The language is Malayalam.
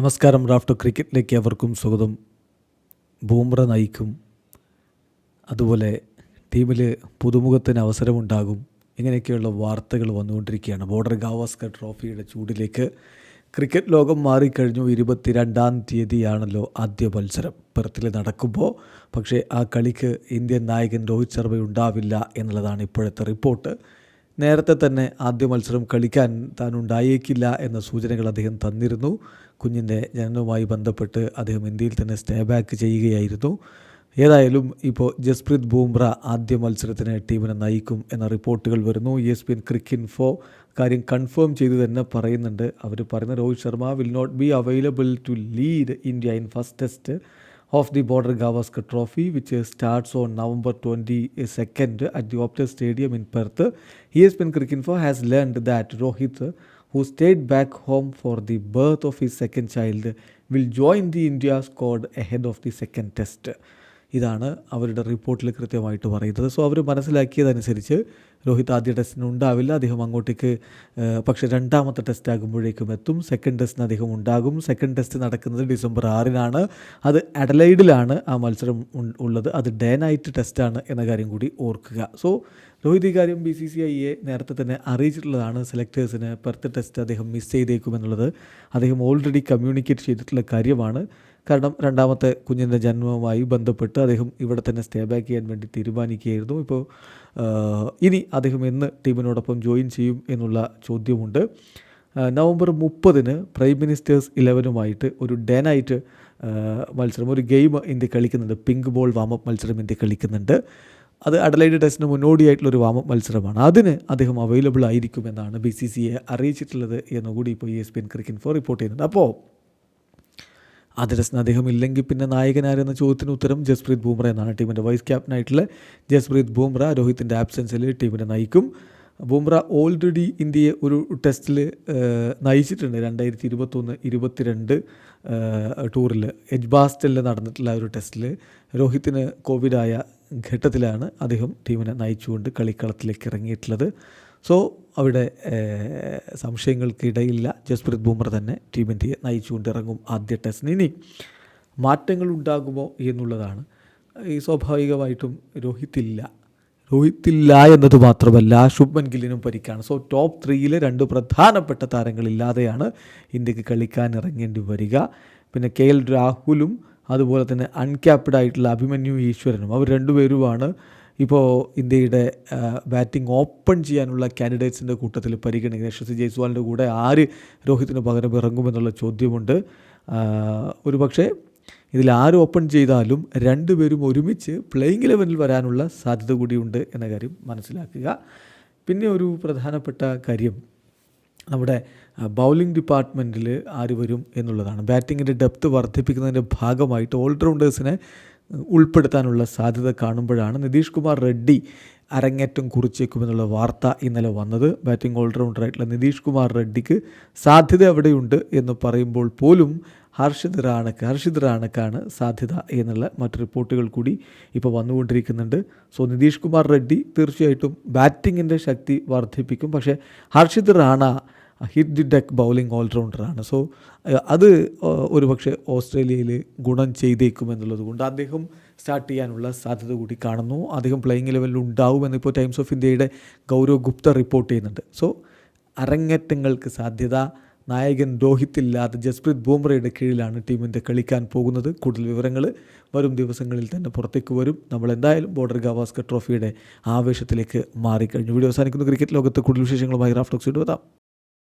നമസ്കാരം റാഫ്റ്റോ ക്രിക്കറ്റിലേക്ക് അവർക്കും സ്വാഗതം. ബൂമ്ര നയിക്കും. അതുപോലെ ടീമിൽ പുതുമുഖത്തിന് അവസരമുണ്ടാകും. ഇങ്ങനെയൊക്കെയുള്ള വാർത്തകൾ വന്നുകൊണ്ടിരിക്കുകയാണ്. ബോർഡർ ഗാവാസ്കർ ട്രോഫിയുടെ ചൂടിലേക്ക് ക്രിക്കറ്റ് ലോകം മാറിക്കഴിഞ്ഞു. ഇരുപത്തിരണ്ടാം തീയതിയാണല്ലോ ആദ്യ മത്സരം. പെർത്തിൽ നടക്കുമ്പോൾ പക്ഷേ ആ കളിക്ക് ഇന്ത്യൻ നായകൻ രോഹിത് ശർമ്മ ഉണ്ടാവില്ല എന്നുള്ളതാണ് ഇപ്പോഴത്തെ റിപ്പോർട്ട്. നേരത്തെ തന്നെ ആദ്യ മത്സരം കളിക്കാൻ താൻ ഉണ്ടായേക്കില്ല എന്ന സൂചനകൾ അദ്ദേഹം തന്നിരുന്നു. കുഞ്ഞിന്റെ ജനനവുമായി ബന്ധപ്പെട്ട് അദ്ദേഹം ഇന്ത്യയിൽ തന്നെ സ്റ്റേ ബാക്ക് ചെയ്യുകയായിരുന്നു. ഏതായാലും ഇപ്പോൾ ജസ്പ്രീത് ബൂംറ ആദ്യ മത്സരത്തിന് ടീമിനെ നയിക്കും എന്ന റിപ്പോർട്ടുകൾ വരുന്നു. S P N Cricinfo കാര്യം കൺഫേം ചെയ്തു തന്നെ പറയുന്നുണ്ട്. അവർ പറയുന്ന Rohit Sharma will not be available to lead India in first test of the Border Gavaskar Trophy, which starts on November 22nd at the Optus Stadium in Perth. ESPN Cricinfo has learned that Rohit, who stayed back home for the birth of his second child, will join the India squad ahead of the second test. ഇതാണ് അവരുടെ റിപ്പോർട്ടിൽ കൃത്യമായിട്ട് പറയുന്നത്. സോ അവർ മനസ്സിലാക്കിയതനുസരിച്ച് രോഹിത് ആദ്യ ടെസ്റ്റിന് ഉണ്ടാവില്ല. അദ്ദേഹം അങ്ങോട്ടേക്ക് പക്ഷേ രണ്ടാമത്തെ ടെസ്റ്റ് ആകുമ്പോഴേക്കും എത്തും. സെക്കൻഡ് ടെസ്റ്റിന് അദ്ദേഹം ഉണ്ടാകും. സെക്കൻഡ് ടെസ്റ്റ് നടക്കുന്നത് ഡിസംബർ ആറിനാണ്. അത് അഡലൈഡിലാണ് ആ മത്സരം ഉള്ളത്. അത് ഡേ നൈറ്റ് ടെസ്റ്റാണ് എന്ന കാര്യം കൂടി ഓർക്കുക. സോ രോഹിത് ഇക്കാര്യം ബി സി സി ഐയെ നേരത്തെ തന്നെ അറിയിച്ചിട്ടുള്ളതാണ്. സെലക്ടേഴ്സിന് പെർത്ത് ടെസ്റ്റ് അദ്ദേഹം മിസ് ചെയ്തേക്കുമെന്നുള്ളത് അദ്ദേഹം ഓൾറെഡി കമ്മ്യൂണിക്കേറ്റ് ചെയ്തിട്ടുള്ള കാര്യമാണ്. കാരണം രണ്ടാമത്തെ കുഞ്ഞിന്റെ ജന്മവുമായി ബന്ധപ്പെട്ട് അദ്ദേഹം ഇവിടെ തന്നെ സ്റ്റേ ബാക്ക് ചെയ്യാൻ വേണ്ടി തീരുമാനിക്കുകയായിരുന്നു. ഇപ്പോൾ ഇനി അദ്ദേഹം എന്ന് ടീമിനോടൊപ്പം ജോയിൻ ചെയ്യും എന്നുള്ള ചോദ്യമുണ്ട്. നവംബർ മുപ്പതിന് പ്രൈം മിനിസ്റ്റേഴ്സ് ഇലവനുമായിട്ട് ഒരു ഡേ നൈറ്റ് മത്സരം ഒരു ഗെയിം ഇന്ത്യ കളിക്കുന്നുണ്ട്. പിങ്ക് ബോൾ വാമപ്പ് മത്സരം ഇന്ത്യ കളിക്കുന്നുണ്ട്. അത് അഡലൈഡ് ടെസ്റ്റിന് മുന്നോടിയായിട്ടുള്ളൊരു വാമപ്പ് മത്സരമാണ്. അതിന് അദ്ദേഹം അവൈലബിൾ ആയിരിക്കുമെന്നാണ് ബി സി സി എ അറിയിച്ചിട്ടുള്ളത് എന്നുകൂടി ഇപ്പോൾ E S P N Cricinfo report ചെയ്യുന്നുണ്ട്. അപ്പോൾ ആദ്യ ദിവസം അദ്ദേഹം ഇല്ലെങ്കിൽ പിന്നെ നായകനാരെന്ന ചോദ്യത്തിന് ഉത്തരം ജസ്പ്രീത് ബൂംറ എന്നാണ് ടീമിന്റെ വൈസ് ക്യാപ്റ്റനായിട്ടുള്ള ജസ്പ്രീത് ബൂംറ രോഹിത്തിന്റെ ആബ്സെൻസിൽ ടീമിനെ നയിക്കും. ബൂംറ ഓൾറെഡി ഇന്ത്യയെ ഒരു ടെസ്റ്റിൽ നയിച്ചിട്ടുണ്ട്. രണ്ടായിരത്തി ഇരുപത്തൊന്ന് ഇരുപത്തിരണ്ട് ടൂറിൽ എജ്ബാസ്റ്റിൽ നടന്നിട്ടുള്ള ഒരു ടെസ്റ്റിൽ രോഹിത്തിന് കോവിഡായ ഘട്ടത്തിലാണ് അദ്ദേഹം ടീമിനെ നയിച്ചുകൊണ്ട് കളിക്കളത്തിലേക്ക് ഇറങ്ങിയിട്ടുള്ളത്. സോ അവിടെ സംശയങ്ങൾക്കിടയില്ല. ജസ്പ്രീത് ബൂമർ തന്നെ ടീം ഇന്ത്യയെ നയിച്ചുകൊണ്ടിറങ്ങും ആദ്യ ടെസ്റ്റിന്. ഇനി മാറ്റങ്ങൾ ഉണ്ടാകുമോ എന്നുള്ളതാണ്. ഈ സ്വാഭാവികമായിട്ടും രോഹിത് ഇല്ല രോഹിത് ഇല്ല എന്നത് മാത്രമല്ല ശുഭ്മൻ ഗില്ലിനും പരിക്കാണ്. സോ ടോപ്പ് ത്രീയിലെ രണ്ട് പ്രധാനപ്പെട്ട താരങ്ങളില്ലാതെയാണ് ഇന്ത്യയ്ക്ക് കളിക്കാൻ ഇറങ്ങേണ്ടി വരിക. പിന്നെ കെ എൽ രാഹുലും അതുപോലെ തന്നെ അൺക്യാപ്ഡ് ആയിട്ടുള്ള അഭിമന്യു ഈശ്വരനും. അവർ രണ്ടുപേരുമാണ് ഇപ്പോൾ ഇന്ത്യയുടെ ബാറ്റിംഗ് ഓപ്പൺ ചെയ്യാനുള്ള കാൻഡിഡേറ്റ്സിന്റെ കൂട്ടത്തിൽ പരിഗണിക്കുന്നത് യശസ്വി ജയ്സ്വാളിന്റെ കൂടെ ആര് രോഹിത്തിന് പകരം ഇറങ്ങുമെന്നുള്ള ചോദ്യമുണ്ട്. ഒരു പക്ഷേ ഇതിൽ ആര് ഓപ്പൺ ചെയ്താലും രണ്ടുപേരും ഒരുമിച്ച് പ്ലേയിങ് ലെവലിൽ വരാനുള്ള സാധ്യത കൂടിയുണ്ട് എന്ന കാര്യം മനസ്സിലാക്കുക. പിന്നെ ഒരു പ്രധാനപ്പെട്ട കാര്യം നമ്മുടെ ബൗളിംഗ് ഡിപ്പാർട്ട്മെന്റിൽ ആര് വരും എന്നുള്ളതാണ്. ബാറ്റിങ്ങിന്റെ ഡെപ്ത് വർദ്ധിപ്പിക്കുന്നതിന്റെ ഭാഗമായിട്ട് ഓൾറൗണ്ടേഴ്സിനെ ഉൾപ്പെടുത്താനുള്ള സാധ്യത കാണുമ്പോഴാണ് നിതീഷ് കുമാർ റെഡ്ഡി അരങ്ങേറ്റം കുറിച്ചേക്കുമെന്നുള്ള വാർത്ത ഇന്നലെ വന്നത്. ബാറ്റിംഗ് ഓൾറൗണ്ടറായിട്ടുള്ള നിതീഷ് കുമാർ റെഡ്ഡിക്ക് സാധ്യത അവിടെയുണ്ട് എന്ന് പറയുമ്പോൾ പോലും ഹർഷിത് റാണക്ക് ഹർഷിത് റാണക്കാണ് സാധ്യത എന്നുള്ള മറ്റ് റിപ്പോർട്ടുകൾ കൂടി ഇപ്പോൾ വന്നുകൊണ്ടിരിക്കുന്നുണ്ട്. സോ നിതീഷ് കുമാർ റെഡ്ഡി തീർച്ചയായിട്ടും ബാറ്റിങ്ങിന്റെ ശക്തി വർദ്ധിപ്പിക്കും. പക്ഷേ Harshit Rana hit the deck bowling ഓൾറൗണ്ടറാണ്. So അത് ഒരു ഒരുപക്ഷെ ഓസ്ട്രേലിയയിൽ ഗുണം ചെയ്തേക്കും എന്നുള്ളത് കൊണ്ട് അദ്ദേഹം സ്റ്റാർട്ട് ചെയ്യാനുള്ള സാധ്യത കൂടി കാണുന്നു. അദ്ദേഹം പ്ലേയിങ് ലെവലിൽ ഉണ്ടാവുമെന്ന് ഇപ്പോൾ ടൈംസ് ഓഫ് ഇന്ത്യയുടെ ഗൗരവ് ഗുപ്ത റിപ്പോർട്ട് ചെയ്യുന്നുണ്ട്. സോ അരങ്ങേറ്റങ്ങൾക്ക് സാധ്യത. നായകൻ രോഹിത് ഇല്ലാതെ ജസ്പ്രീത് ബൂംറയുടെ കീഴിലാണ് ടീമിന്റെ കളിക്കാൻ പോകുന്നത്. കൂടുതൽ വിവരങ്ങൾ വരും ദിവസങ്ങളിൽ തന്നെ പുറത്തേക്ക് വരും. നമ്മൾ എന്തായാലും ബോർഡർ ഗവാസ്കർ ട്രോഫിയുടെ ആവേശത്തിലേക്ക് മാറിക്കഴിഞ്ഞു. വീഡിയോ അവസാനിക്കുന്നു. ക്രിക്കറ്റ് ലോകത്ത് കൂടുതൽ വിശേഷങ്ങളുമായി റാഫ്റ്റോക്സ് ഇടുവതാം